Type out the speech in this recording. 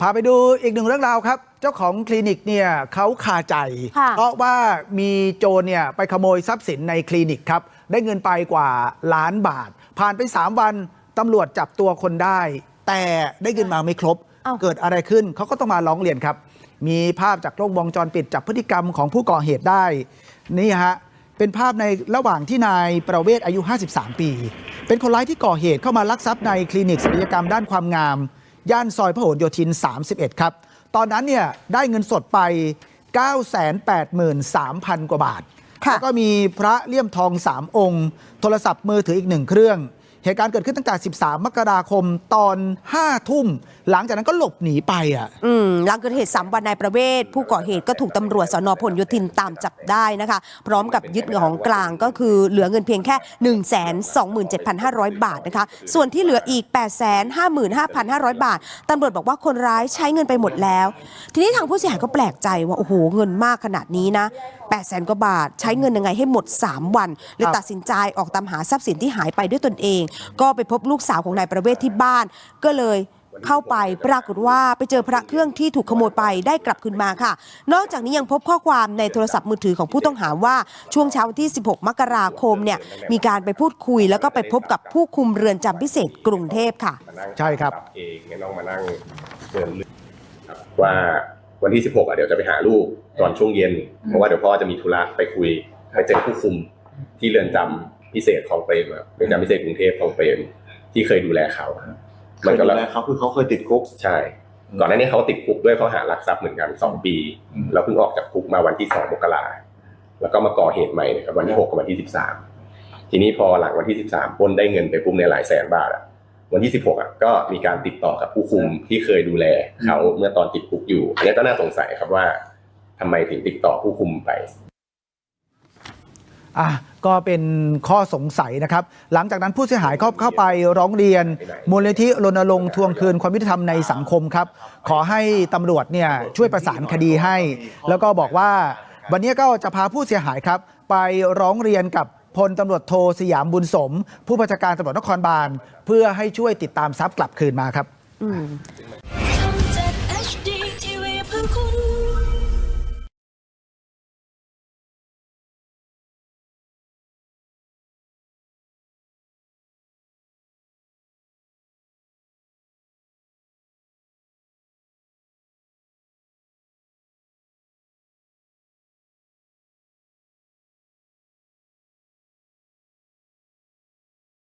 พาไปดูอีกหนึ่งเรื่องราวครับ เจ้าของคลินิกเนี่ยเขาคาใจค่ะเพราะว่ามีโจรเนี่ยไปขโมยทรัพย์สินในคลินิกครับ ได้เงินไปกว่าล้านบาท ผ่านไป 3 วันตำรวจจับตัวคนได้ แต่ได้เงินมาไม่ครบเอ้าเกิดอะไรขึ้นเขาก็ต้องมาร้องเรียนครับ มีภาพจากกล้องวงจรปิดจับพฤติกรรมของผู้ก่อเหตุได้ นี่ฮะเป็นภาพในระหว่างที่นายประเวศอายุ 53 ปี เป็นคนร้ายที่ก่อเหตุเข้ามาลักทรัพย์ในคลินิกศัลยกรรมด้านความงาม ย่านซอยพหลโยธิน 31 ครับ ตอนนั้นเนี่ยได้เงินสดไป 983,000 กว่าบาทค่ะแล้วก็มีพระเลี่ยมทอง 3 องค์ โทรศัพท์มือถืออีกหนึ่งเครื่อง เหตุการณ์เกิดขึ้นตั้งแต่ 13 มกราคมตอน 5 ทุ่ม หลังจากนั้นก็หลบหนีไปอะอืมหลังเกิดเหตุสามวันนายประเวศ ผู้ก่อเหตุก็ถูกตำรวจสนพลโยธินตามจับได้นะคะ พร้อมกับยึดเงินของกลางก็คือเหลือเงินเพียงแค่ 1 2 7 5 0 0 บาทนะคะ ส่วนที่เหลืออีก8 5 5 5 0 0 บาทตำรวจบอกว่าคนร้ายใช้เงินไปหมดแล้ว ทีนี้ทางผู้เสียหายก็แปลกใจว่าโอ้โหเงินมากขนาดนี้นะ8แสนกว่าบาท ใช้เงินยังไงให้หมด 3 วันเลยตัดสินใจออกตามหาทรัพย์สินที่หายไปด้วยตนเองก็ไปพบลูกสาวของนายประเวศที่บ้าน ก็เลยเข้าไปปรากฏว่าไปเจอพระเครื่องที่ถูกขโมยไปได้กลับคืนมาค่ะ นอกจากนี้ยังพบข้อความในโทรศัพท์มือถือของผู้ต้องหาว่าช่วงเช้าวันที่ 16 มกราคมเนี่ยมีการไปพูดคุย แล้วก็ไปพบกับผู้คุมเรือนจำพิเศษกรุงเทพค่ะมานั่งใช่ครับเองไม่ต้องมานั่งเดินเรื่องครับว่าวันที่ 16อะเดี๋ยวจะไปหาลูกตอนช่วงเย็น เพราะว่าเดี๋ยวพ่อจะมีธุระไปคุยไปเจอผู้คุมที่เรือนจำ พิเศษของเปรมอะเรือนจำพิเศษกรุงเทพของเปรมที่เคยดูแลเขาครับเคมันยก็ดูแล้วแลเขาคือเขาเคยติดคุกใช่ ก่อนหน้านี้เขาติดคุกด้วยเขาหารักทรัพย์เหมือนกันสองปีอืมแล้วเพิ่งออกจากคุกมาวันที่สองมกราแล้วก็มาก่อเหตุใหม่นะครับวันที่หกกับวันที่สิบสามทีนี้พอหลังวันที่สิบสามปล้นได้เงินไปปุ๊บในยหลายแสนบาทอะวันที่สิบหกอะก็มีการติดต่อกับผู้คุมที่เคยดูแลเขาเมื่อตอนติดคุกอยู่อันนี้ก็น่าสงสัยครับว่าทำไมถึงติดต่อผู้คุมไป อะ ก็เป็นข้อสงสัยนะครับ หลังจากนั้นผู้เสียหายก็เข้าไปร้องเรียน มูลนิธิรณรงค์ทวงคืนความยุติธรรมในสังคมครับ ขอให้ตำรวจเนี่ยช่วยประสานคดีให้ แล้วก็บอกว่าวันนี้ก็จะพาผู้เสียหายครับ ไปร้องเรียนกับพลตำรวจโทสยามบุญสม ผู้บัญชาการตำรวจนครบาลเพื่อให้ช่วยติดตามทรัพย์กลับคืนมาครับอืม